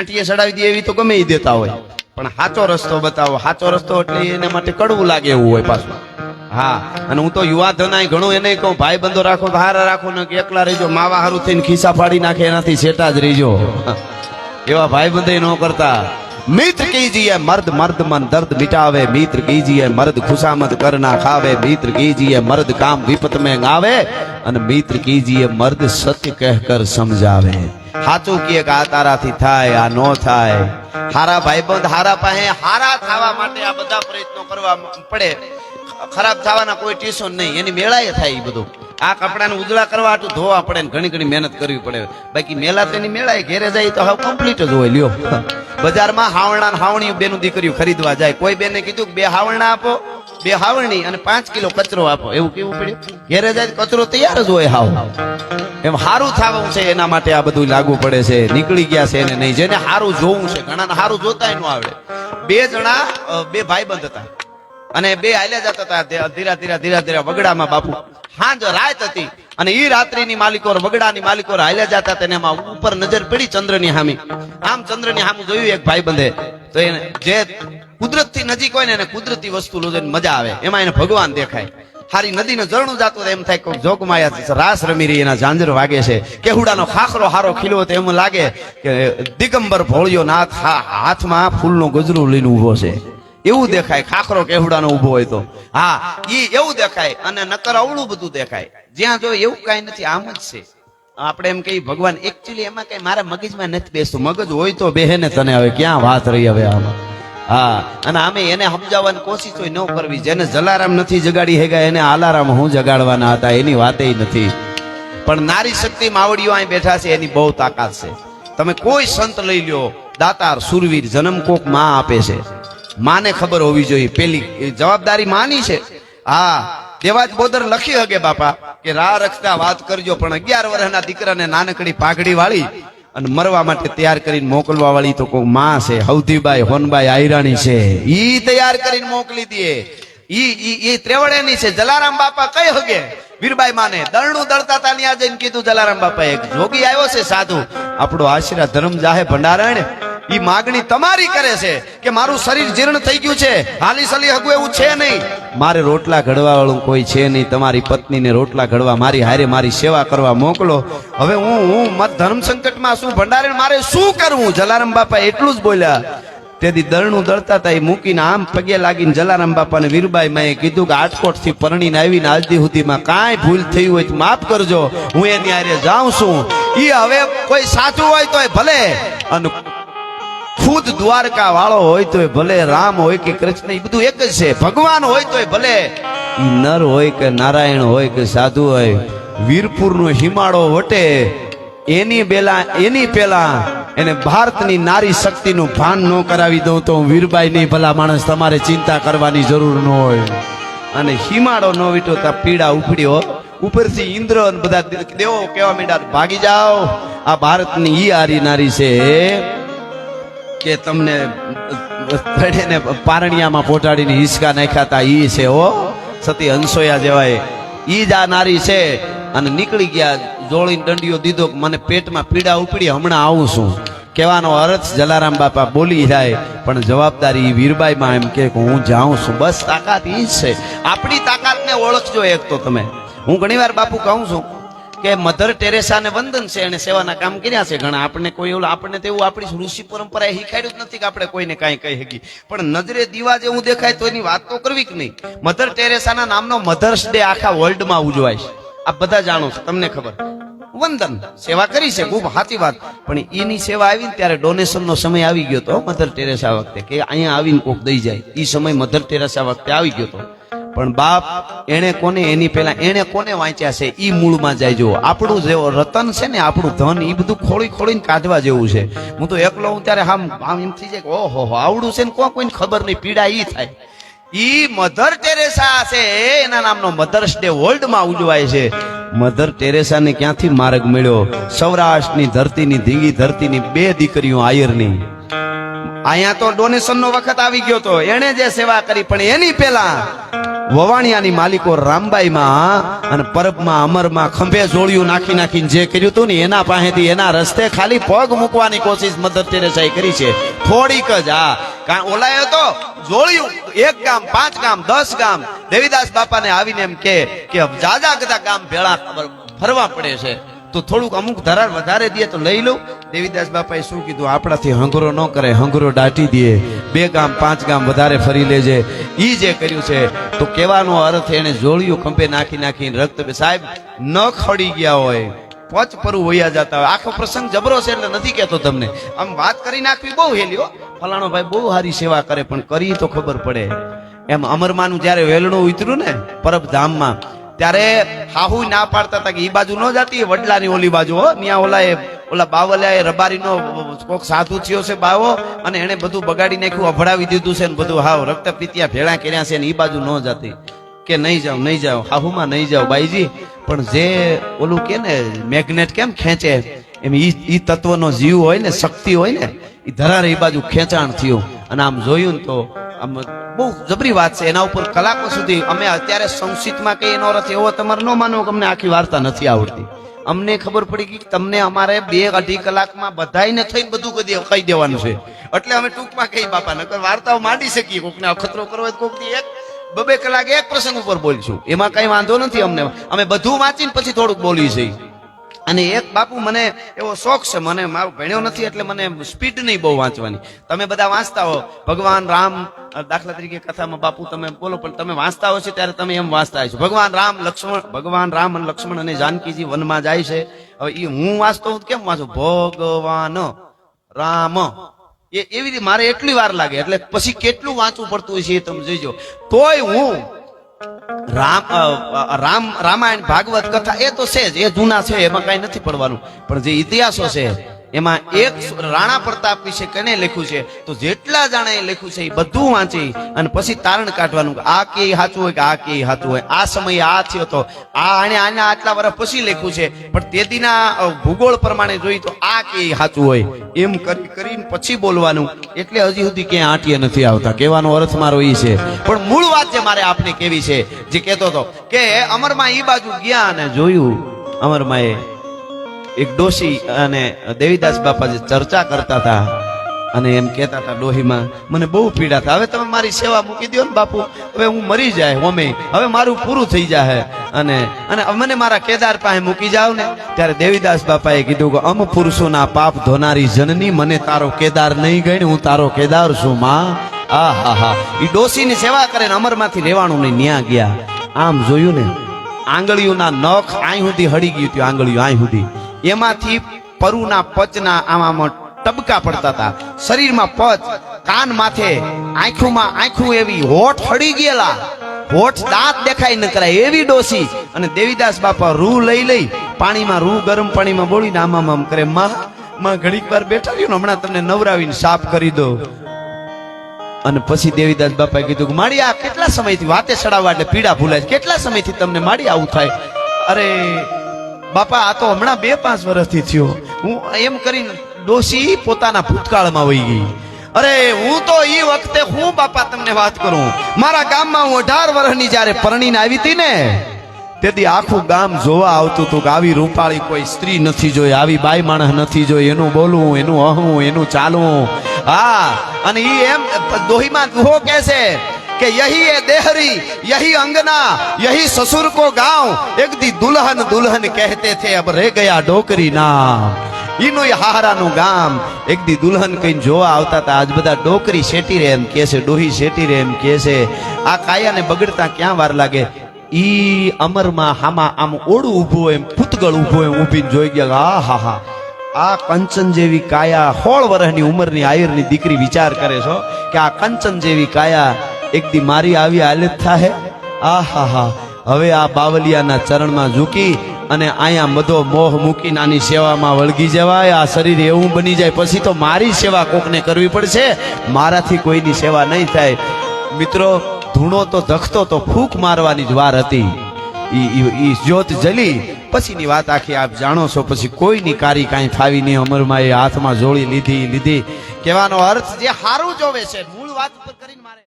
આંટીએ ચડાવી દે એવી તો ગમે દેતા હોય. પણ સાચો રસ્તો બતાવો. સાચો રસ્તો એટલે એના માટે કડવું લાગે એવું હોય પાછું. હા, અને હું તો યુવા ધનાય ઘણું એને કહું ભાઈ બંધો રાખો, હારા રાખો, ને કે એકલા રહીજો. માવા હારું થઈને ખિસ્સા ફાડી નાખે, એનાથી સેટા જ રહીજો. એવા ભાઈ બંધ ન કરતા. મિત્ર કીજીએ મર્દ મર્દ મન દર્દ મિટાવે મિત્ર કીજીએ મર્દ ખુશામત કરના ખાવે મિત્ર કીજીએ મર્દ કામ વિપત મે ગાવે, અને મિત્ર કીજીએ મર્દ સત્ય કહેકર સમજાવે. સાચું કીએ કે આ તારાથી થાય, આ નો થાય. હારા ભાઈબંધ હારા પાસે, હારા થવા માટે આ બધા પ્રયત્નો કરવા પડે. ખરાબ થવાના કોઈ ટ્યુશન નહીં, એની મેળાએ થાય એ બધું. આ કપડાને ઉજળા કરવા હાટું ધોવા પડે ને ઘણી ઘણી મહેનત કરવી પડે. બાકી મેલા તેની મેળાય ઘેરે જાય તો હવે કમ્પ્લીટ જ હોય, લ્યો. બજારમાં હાવણા હાવણી બેનું દીકરીઓ ખરીદવા જાય. કોઈ બેને કીધું કે બે હાવણા આપો, બે હાવણી અને પાંચ કિલો કચરો આપો. એવું કેવું પડ્યું? ઘેરે જાય કચરો તૈયાર જ હોય હાવ. એમ સારું થવું છે એના માટે આ બધું લાગુ પડે છે. નીકળી ગયા છે એને નહીં. જેને સારું જોવું છે, ઘણાને સારું જોતાય ન આવડે. બે જણા બે ભાઈબંધ હતા. અને બે હાલ્યા જતા હતા. ધીરા ધીરા ધીરા ધીરા વગડામાં બાપુ હાંજ રાત હતી અને ઈ રાત્રિની માલિકો વગડાની માલિકો હાલ્યા જતા તેને એમાં ઉપર નજર પડી ચંદ્રની હામી. આમ ચંદ્રની હામું જોયું, એક ભાઈ બંધે. તો એને જે કુદરતથી નજીક હોય ને એને કુદરતી વસ્તુ જોઈને મજા આવે. એમાં એને ભગવાન દેખાય. હારી નદીનું ઝરણું જાતું એમ થાય કે જોગમાયા રાસ રમી રહી, એના ઝાંઝર વાગે છે. કેહુડાનો ખાખરો હારો ખીલો તો એમ લાગે કે દિગંબર ભોળિયો નાથ હાથમાં ફૂલનો ગજરું લઈને ઊભો છે. એવું દેખાય, ખાખરો કેવડાનો ઊભો હોય તો. હા, ઈ એવું દેખાય અને નકર અવળું બધું દેખાય. જ્યાં જો એવું કાંઈ નથી, આમ જ છે. આપણે એમ કહીએ, ભગવાન એકચ્યુઅલી એમાં કઈ મારા મગજમાં નથી બેસતું. મગજ હોય તો બેહે ને તને હવે ક્યાં વાત રહી હવે આમાં? હા, અને અમે એને સમજાવવાની કોશિશ હોય ન કરવી. જેને જલારામ નથી જગાડી હેગા, એને આલારામ હું જગાડવાના હતા, એની વાતે નથી. પણ નારી શક્તિ માવડીઓ અહીં બેઠા છે, એની બહુ તાકાત છે. તમે કોઈ સંત લઈ લ્યો, દાતાર, સુરવીર, જન્મ કોકમાં આપે છે. માને ખબર હોવી જોઈએ. પેલી જવાબદારી માની છે. હા, દેવાજ બોદર લખી હગે બાપા કે રાહ રખતા વાત કરજો, પણ અગિયાર વર્ષના દીકરાને નાનકડી પાઘડી વાળી અને મરવા માટે તૈયાર કરીને મોકલવા વાળી તો કોઈ માં છે. હવતીબાઈ હોનબાઈ, આયરાણી છે. ઈ તૈયાર કરીને મોકલી દે. ઈ ઈ ઈ ત્રેવડેની છે. જલારામ બાપા કઈ હગે? વીરબાઈ માને દળનું દળતા તાની આ જઈને કીધું જલારામ બાપા એક જોગી આવ્યો છે સાધુ. આપણો આશીર્વાદ ધર્મ જાહે ભંડારણ. ઈ માગણી તમારી કરે છે કે મારું શરીર જીર્ણ થઈ ગયું છે. હાલી સલી હગું એવું છે નહીં. મારે રોટલા ઘડવા વાળું કોઈ છે નહીં. તમારી પત્નીને રોટલા ઘડવા મારી હારે મારી સેવા કરવા મોકલો. હવે હું હું મત ધર્મ સંકટમાં શું ભંડારણ મારે શું કરવું? જલારામ બાપા એટલું જ બોલ્યા. તેથી દળનું દળતા હતા એ મૂકીને આમ પગે લાગીને જલારામ બાપાને વીરબાઈ માએ કીધું કે આટકોટથી પરણીને આવીને આજથી સુધીમાં કાંઈ ભૂલ થઈ હોય તો માફ કરજો. હું એની હારે જાઉં છું. એ હવે કોઈ સાચું હોય તો ભલે. અને ખુદ દ્વારકા વાળો હોય તોય ભલે, રામ હોય કે કૃષ્ણ એ બધું એક જ છે. ભગવાન હોય તોય ભલે નર હોય કે નારાયણ હોય કે સાધુ હોય, વીરપુરનો હિમાળો વટે એની બેલા, એની પેલા એને ભારતની નારી શક્તિનું ભાન ન કરાવી દઉં તો હું વીરબાઈ નહીં, ભલા માણસ, તમારે ચિંતા કરવાની જરૂર ન હોય. અને હિમાળો ન વીટો તા પીડા ઉપડ્યો ઉપરથી ઇન્દ્ર બધા દેવો કેવા મીડા ભાગી જાઓ. આ ભારતની ઈ આરી નારી છે. કે તમને ધડેને પારણિયામાં પહોંચાડીને હિસકા નાખ્યા હતા ઈ છે હો. સતી હંસોયા જેવાય. ઈ જ આ નારી છે. અને નીકળી ગયા જોડીને દંડીઓ દીધો મને પેટમાં પીડા ઉપડી, હમણાં આવું છું. કહેવાનો અર્થ જલારામ બાપા બોલી જાય, પણ જવાબદારી વીરબાઈમાં એમ કે હું જાઉં છું. બસ તાકાત ઈ જ છે. આપણી તાકાતને ઓળખજો એક તો તમે. હું ઘણીવાર બાપુ કહું છું કે મધર ટેરેસાને વંદન છે એને સેવાના કામ કર્યા છે. ઘણા આપણને કોઈ એવું આપણને તેવું આપણી ઋષિ પરંપરાએ શીખાડ્યું જ નથી કે આપણે કોઈને કાંઈ કહી શકીએ. પણ નજરે દીવા જેવું દેખાય તો એની વાત તો કરવી કે નહીં? મધર ટેરેસાના નામનો મધર્સ ડે આખા વર્લ્ડમાં ઉજવાય છે. આ બધા જાણો છો, તમને ખબર. વંદન, સેવા કરી છે, ખૂબ સાચી વાત. પણ એની સેવા આવી ને ત્યારે ડોનેશન નો સમય આવી ગયો તો, મધર ટેરેસા વખતે, કે અહીંયા આવીને કોક દઈ જાય. એ સમય મધર ટેરેસા વખતે આવી ગયો તો. પણ બાપ એને કોને એની પહેલા એને કોને વાંચ્યા છે? ઈ મૂળમાં જાય આપણું જેવો રતન છે ને આપણું ધન એ બધું ખોળી ખોળીને કાઢવા જેવું છે. હું તો એકલો હું ત્યારે આમ આમ એમ થઈ જાય કે હો, આવડું છે ને કોઈ કોઈને ખબર નહીં પીડા એ થાય. ઈ મધર ટેરેસા છે એના નામનો મધર્સ ડે વર્લ્ડમાં ઉજવાય છે. મધર ટેરેસાને ક્યાંથી માર્ગ મળ્યો? સૌરાષ્ટ્રની ધરતીની ધીંગી ધરતીની બે દીકરીઓ આયરની. અહીંયા તો ડોનેશન નો વખત આવી ગયો તો એણે જે સેવા કરી પણ એની પેલા વવાણિયાની માલિકો રામબાઈમાં અને પરબમાં, અમરમાં ખંભે જોડિયું નાખી નાખીને જે કર્યું હતું ને, એના પાસેથી એના રસ્તે ખાલી પગ મૂકવાની કોશિશ મધર ટેરેસાએ કરી છે. થોડીક જ, હા. કાં ઓલાયો તો? જોડિયું એક ગામ, પાંચ ગામ, દસ ગામ. દેવીદાસ બાપાને આવીને એમ કે કે જાજા કદા ગામ ભેળા ફરવા પડે છે. તો થોડુંક અમુક ધરાર વધારે દે તો લઈ લઉં. દેવીદાસ બાપાએ શું કીધું? આપણાથી હંગરો ન કરે, હંગરો દાટી દે. બે ગામ, પાંચ ગામ વધારે ફરી લેજે. એ જે કર્યું છે, તો કહેવાનો અર્થ એને જોડિયું ખંભે નાખી નાખીને રક્ત સાહેબ ન ખડી ગયા હોય, પચ પરું વૈયા જતા હોય. આખો પ્રસંગ જબરો છે એટલે નથી કહેતો તમને. આમ વાત કરી નાખવી બહુ હેલ્યો ફલાણો ભાઈ બહુ સારી સેવા કરે, પણ કરી તો ખબર પડે. એમ અમરમાનું જ્યારે વેલણું ઉતર્યું ને પરબ ધામમાં ત્યારે હાહુ ના પાડતા હતા કે એ બાજુ ન જાતી, વડલાની ઓલી બાજુ, હો. ત્યાં ઓલા એ ઓલા બાવલા એ રબારીનો કોક સાધુ થયો છે બાવો, અને એને બધું બગાડી નાખ્યું, અભડાવી દીધું છે ને બધું. હાવ રક્ત પીત્યા ભેળા કર્યા છે ને એ બાજુ ન જાતી. કે નહીં જાઓ નહીં જાવ, હાહુમાં નહીં જાવ, બાઈજી. પણ જે ઓલું કે ને, મેગ્નેટ કેમ ખેંચે? એમ ઈ તત્વનો જીવ હોય ને, શક્તિ હોય ને એ ધરારે એ બાજુ ખેંચાણ થયું. અને આમ જોયું ને તો આમ બહુ જબરી વાત છે. એના ઉપર કલાકો સુધી અમે અત્યારે સંક્ષિપ્તમાં કઈ એનો અર્થ એવો તમારે ન માનો કે અમને આખી વાર્તા નથી આવડતી. અમને ખબર પડી ગઈ કે તમને અમારે બે અઢી કલાકમાં બધાયને થઈને બધું કદી કહી દેવાનું છે. એટલે અમે ટૂંકમાં કહી બાપા, નકર વાર્તાઓ માંડી શકીએ. કોકને અખતરો કરવો હોય કોકની એક બબે કલાક એક પ્રસંગ ઉપર બોલીશું. એમાં કઈ વાંધો નથી અમને. અમે બધું વાંચીને પછી થોડુંક બોલી છીએ. અને એક બાપુ મને એવો શોખ છે, મને મારો ભણ્યો નથી એટલે મને સ્પીડ નહીં બહુ વાંચવાની. તમે બધા વાંચતા હો. ભગવાન રામ દાખલા તરીકે કથામાં બાપુ તમે બોલો, પણ તમે વાંચતા હો છો ત્યારે તમે એમ વાંચતા છો. ભગવાન રામ લક્ષ્મણ, ભગવાન રામ અને લક્ષ્મણ અને જાનકીજી વનમાં જાય છે. હવે એ હું વાંચતો હું કેમ વાંચું? ભગવાન રામ. એ એવી રીતે મારે એટલી વાર લાગે, એટલે પછી કેટલું વાંચવું પડતું હોય છે એ તમે જોઈજો તોય હું રામ રામ, રામાયણ, ભાગવત કથા, એ તો છે જ, એ જૂના છે, એમાં કઈ નથી પડવાનું. પણ જે ઇતિહાસો છે એમાં એક રાણા પ્રતાપ વિશે કને લખ્યું છે? તો જેટલા જાણે એ લખ્યું છે એ બધું વાંચી અને પછી તારણ કાઢવાનું. આ કે સાચું હોય કે આ કે સાચું હોય? આ સમયે આ થયો તો. આ આને આના આટલા વર્ષ પછી લખ્યું છે. પણ તેદીના ભૂગોળ પ્રમાણે જોઈ તો આ કે સાચું હોય? એમ કરી કરીને પછી બોલવાનું. એટલે હજી સુધી ક્યાંય આંટીએ નથી આવતા. કહેવાનો અર્થ મારો એ છે. પણ મૂળ વાત જે મારે આપને કેવી છે, જે કહેતો હતો કે અમરમાં એ બાજુ ગયા અને જોયું અમરમાએ એક ડોશી અને દેવીદાસ બાપા જે ચર્ચા કરતા હતા. અને એમ કહેતા હતા ડોહીમાં, મને બહુ પીડા થાય. હવે તમે મારી સેવા મૂકી દો ને બાપુ. હવે હું મરી જાય, હોમે. હવે મારું પૂરું થઈ જાય અને અને મને મારા કેદાર પાસે મૂકી જાવ ને. ત્યારે દેવીદાસ બાપાએ કીધું કે અમ પુરુષોના પાપ ધોનારી જનની મને તારો કેદાર નહીં ગઈ હું તારો કેદાર છું, માં. આ, હા હા. એ ડોશીની સેવા કરે ને અમરમાંથી રેવાનું નહીં ન્યા ગયા. આમ જોયું ને, આંગળીઓના નખ આઈ સુધી હળી ગયું હતું, આંગળીઓ આઈ સુધી. એમાંથી પરુના પચના આમાં ટબકા પડતા હતા. શરીરમાં પચ, કાન માથે, આંખોમાં આંખું એવી હોઠ હળી ગયેલા. હોઠ દાંત દેખાય ન કરાય એવી ડોસી. અને દેવીદાસ બાપા રૂ લઈ લઈ પાણીમાં રૂ ગરમ પાણીમાં બોળીને આમાં આમ કરે, માં માં, ઘડીક વાર બેઠા રહ્યો ને, હમણાં તમને નવરાવીને સાફ કરી દો અને પછી દેવીદાસ બાપાએ કીધું કે માડી આ કેટલા સમયથી વાતે ચડાવવા એટલે પીડા ભૂલાય કેટલા સમયથી તમને માડી આવું થાય? અરે બાપા, આ તો હમણાં બે પાંચ વર્ષથી થયો. હું એમ કરીને ડોસી પોતાના ભૂતકાળમાં વહી ગઈ. અરે, હું તો એ વખતે હું બાપા તમને વાત કરું? મારા ગામમાં હું અઢાર વર્ષની જ્યારે પરણીને આવી હતી ને, તેથી આખું ગામ જોવા આવતું હતું કે આવી રૂપાળી કોઈ સ્ત્રી નથી જોઈ, આવી બાઈ માણસ નથી જોઈ, એનું બોલવું, એનું અહું એનું ચાલવું. હા, અને એ એમ દોહીમાં દુહો કહે છે યહી એ દેહરી, યહી અંગના, યહી સસુર કો ગાંવ. એક દી દુલ્હન દુલ્હન કહેતે થે, અબ રે ગયા ડોકરી ના ઈનું ય હારાનું ગામ. એક દી દુલ્હન કઈ જોવા આવતા હતા, આજ બધા ડોકરી શેટી રે એમ કે છે, ડોહી શેટી રે એમ કે છે. આ કાયાને બગડતા ક્યાં વાર લાગે? ઈ અમરમાં હામાં આમ ઓળું ઊભું એમ પૂતગળ ઊભો એમ ઊભીને જોઈ ગયા, આ હા હા. આ કંચન જેવી કાયા સોળ વર્ષની ઉંમરની આયરની દીકરી વિચાર કરે છો કે આ કંચન જેવી કાયા એક દી મારી આવી હાલત થાય આ હા હા હવે આ બાવલિયાના ચરણમાં ઝૂકી અને અહીંયા મધો મોહ મૂકીને આની સેવામાં વળગી જવાય. આ શરીર એવું બની જાય. પછી તો મારી સેવા કોકને કરવી પડશે? મારાથી કોઈની સેવા નહીં થાય. મિત્રો, ધૂણો તો ધખતો તો ફૂંક મારવાની જ વાર હતી. એ જ્યોત જલી. પછીની વાત આખી આપ જાણો છો. પછી કોઈની કારી કાંઈ ફાવી નહીં. અમરમાં એ હાથમાં જોડી લીધી લીધી. કહેવાનો અર્થ જે સારું જોવે છે. મૂળ વાત કરીને મારે